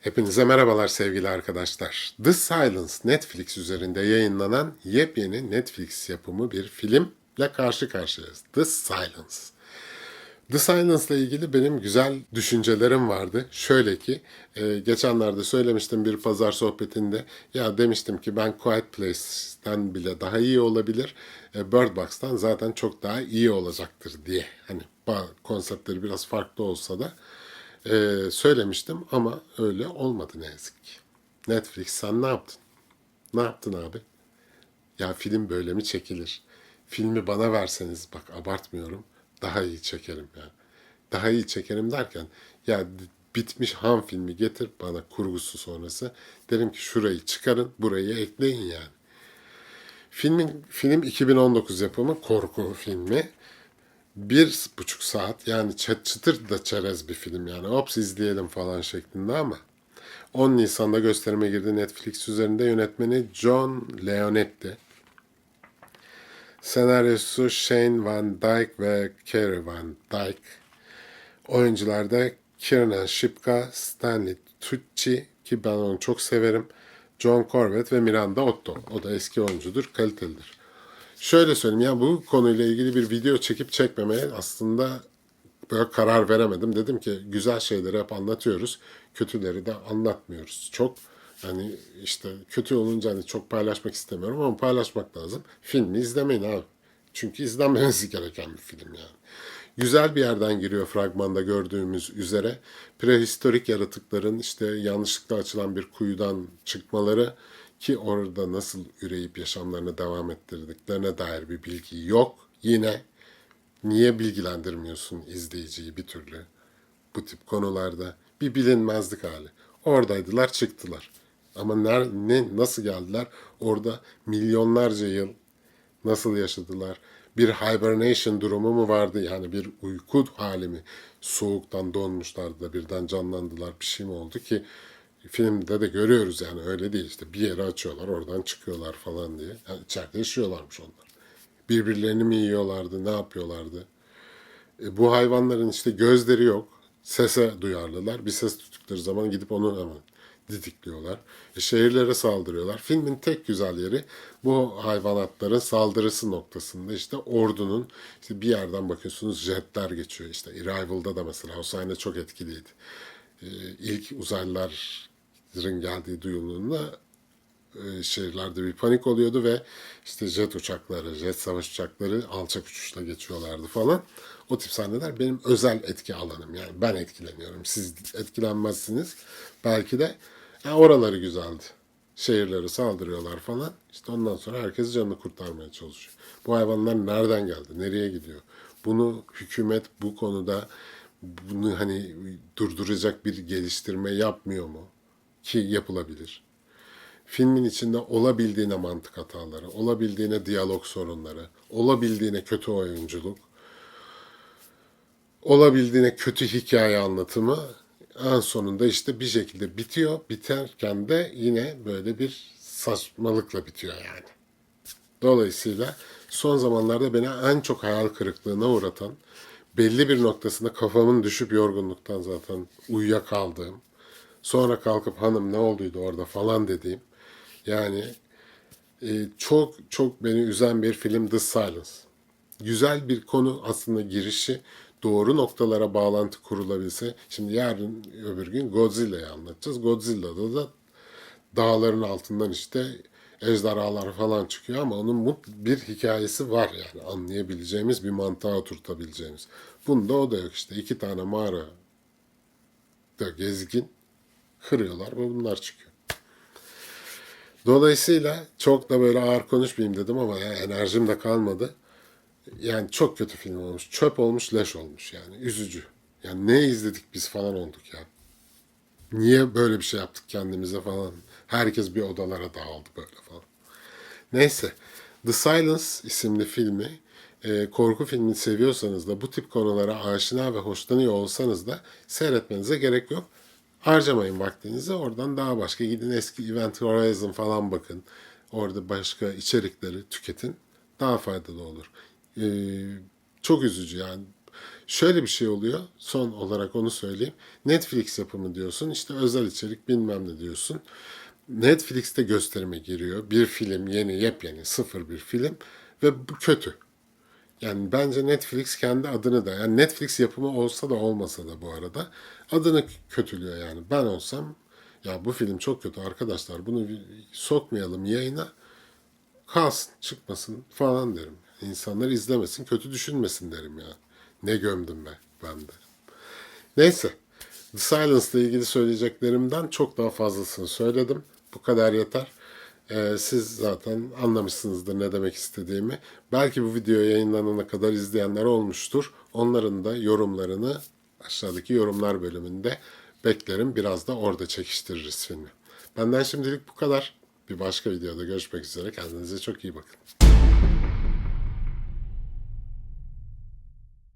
Hepinize merhabalar sevgili arkadaşlar. The Silence Netflix üzerinde yayınlanan yepyeni Netflix yapımı bir filmle karşı karşıyayız. The Silence. The Silence ile ilgili benim güzel düşüncelerim vardı. Şöyle ki, e, geçenlerde söylemiştim bir pazar sohbetinde. Ya demiştim ki ben Quiet Place'ten bile daha iyi olabilir. E, Bird Box'tan zaten çok daha iyi olacaktır diye. Hani konseptleri biraz farklı olsa da e, söylemiştim ama öyle olmadı ne yazık ki. Netflix sen ne yaptın? Ne yaptın abi? Ya film böyle mi çekilir? Filmi bana verseniz bak abartmıyorum. Daha iyi çekerim yani. Daha iyi çekerim derken ya bitmiş ham filmi getir bana kurgusu sonrası. Derim ki şurayı çıkarın burayı ekleyin yani. Filmin film 2019 yapımı korku filmi. Bir buçuk saat yani çat çıtır da çerez bir film yani. Ops izleyelim falan şeklinde ama 10 Nisan'da gösterime girdi Netflix üzerinde yönetmeni John Leonetti. Senaryosu Shane Van Dyke ve Kerry Van Dyke. Oyuncularda Kiernan Shipka, Stanley Tucci ki ben onu çok severim. John Corbett ve Miranda Otto. O da eski oyuncudur, kalitelidir. Şöyle söyleyeyim ya bu konuyla ilgili bir video çekip çekmemeye aslında böyle karar veremedim. Dedim ki güzel şeyleri hep anlatıyoruz. Kötüleri de anlatmıyoruz. Çok hani işte kötü olunca hani çok paylaşmak istemiyorum ama paylaşmak lazım. Filmi izlemeyin abi. Çünkü izlenmeniz gereken bir film yani. Güzel bir yerden giriyor fragmanda gördüğümüz üzere. Prehistorik yaratıkların işte yanlışlıkla açılan bir kuyudan çıkmaları ki orada nasıl üreyip yaşamlarını devam ettirdiklerine dair bir bilgi yok. Yine niye bilgilendirmiyorsun izleyiciyi bir türlü bu tip konularda? Bir bilinmezlik hali. Oradaydılar çıktılar. Ama ner, ne, nasıl geldiler? Orada milyonlarca yıl nasıl yaşadılar? Bir hibernation durumu mu vardı? Yani bir uyku hali mi? Soğuktan donmuşlardı da birden canlandılar. Bir şey mi oldu ki? Filmde de görüyoruz yani öyle değil işte bir yeri açıyorlar oradan çıkıyorlar falan diye. Yani içeride yaşıyorlarmış onlar. Birbirlerini mi yiyorlardı ne yapıyorlardı? E, bu hayvanların işte gözleri yok. Sese duyarlılar. Bir ses tuttukları zaman gidip onu hemen didikliyorlar. E, şehirlere saldırıyorlar. Filmin tek güzel yeri bu hayvanatların saldırısı noktasında işte ordunun işte bir yerden bakıyorsunuz jetler geçiyor. İşte Arrival'da da mesela o sahne çok etkiliydi. E, ilk uzaylıların geldiği duyulduğunda e, şehirlerde bir panik oluyordu ve işte jet uçakları, jet savaş uçakları alçak uçuşla geçiyorlardı falan. O tip sahneler benim özel etki alanım. Yani ben etkileniyorum. Siz etkilenmezsiniz. Belki de yani oraları güzeldi. Şehirleri saldırıyorlar falan. İşte ondan sonra herkes canını kurtarmaya çalışıyor. Bu hayvanlar nereden geldi? Nereye gidiyor? Bunu hükümet bu konuda bunu hani durduracak bir geliştirme yapmıyor mu? Ki yapılabilir filmin içinde olabildiğine mantık hataları, olabildiğine diyalog sorunları, olabildiğine kötü oyunculuk, olabildiğine kötü hikaye anlatımı en sonunda işte bir şekilde bitiyor. Biterken de yine böyle bir saçmalıkla bitiyor yani. Dolayısıyla son zamanlarda beni en çok hayal kırıklığına uğratan, belli bir noktasında kafamın düşüp yorgunluktan zaten uyuyakaldığım, sonra kalkıp hanım ne olduydu orada falan dediğim, yani e, çok çok beni üzen bir film The Silence. Güzel bir konu aslında girişi doğru noktalara bağlantı kurulabilse. Şimdi yarın öbür gün Godzilla'yı anlatacağız. Godzilla'da da dağların altından işte ejderhalar falan çıkıyor ama onun bir hikayesi var yani anlayabileceğimiz bir mantığa oturtabileceğimiz. Bunda o da yok işte iki tane mağara da gezgin kırıyorlar ve bunlar çıkıyor. Dolayısıyla çok da böyle ağır konuşmayayım dedim ama ya enerjim de kalmadı. Yani çok kötü film olmuş. Çöp olmuş, leş olmuş yani. Üzücü. Yani ne izledik biz falan olduk ya. Niye böyle bir şey yaptık kendimize falan. Herkes bir odalara dağıldı böyle falan. Neyse. The Silence isimli filmi e, korku filmi seviyorsanız da bu tip konulara aşina ve hoşlanıyor olsanız da seyretmenize gerek yok. Harcamayın vaktinizi. Oradan daha başka gidin eski Event Horizon falan bakın. Orada başka içerikleri tüketin. Daha faydalı olur. Ee, çok üzücü yani. Şöyle bir şey oluyor. Son olarak onu söyleyeyim. Netflix yapımı diyorsun. işte özel içerik bilmem ne diyorsun. Netflix'te gösterime giriyor. Bir film yeni yepyeni sıfır bir film ve bu kötü. Yani bence Netflix kendi adını da yani Netflix yapımı olsa da olmasa da bu arada adını kötülüyor yani. Ben olsam ya bu film çok kötü arkadaşlar bunu sokmayalım yayına kalsın çıkmasın falan derim. İnsanlar izlemesin kötü düşünmesin derim ya. Ne gömdüm be ben de. Neyse. The Silence ile ilgili söyleyeceklerimden çok daha fazlasını söyledim. Bu kadar yeter. Ee, siz zaten anlamışsınızdır ne demek istediğimi. Belki bu video yayınlanana kadar izleyenler olmuştur. Onların da yorumlarını aşağıdaki yorumlar bölümünde beklerim. Biraz da orada çekiştiririz filmi. Benden şimdilik bu kadar. Bir başka videoda görüşmek üzere. Kendinize çok iyi bakın.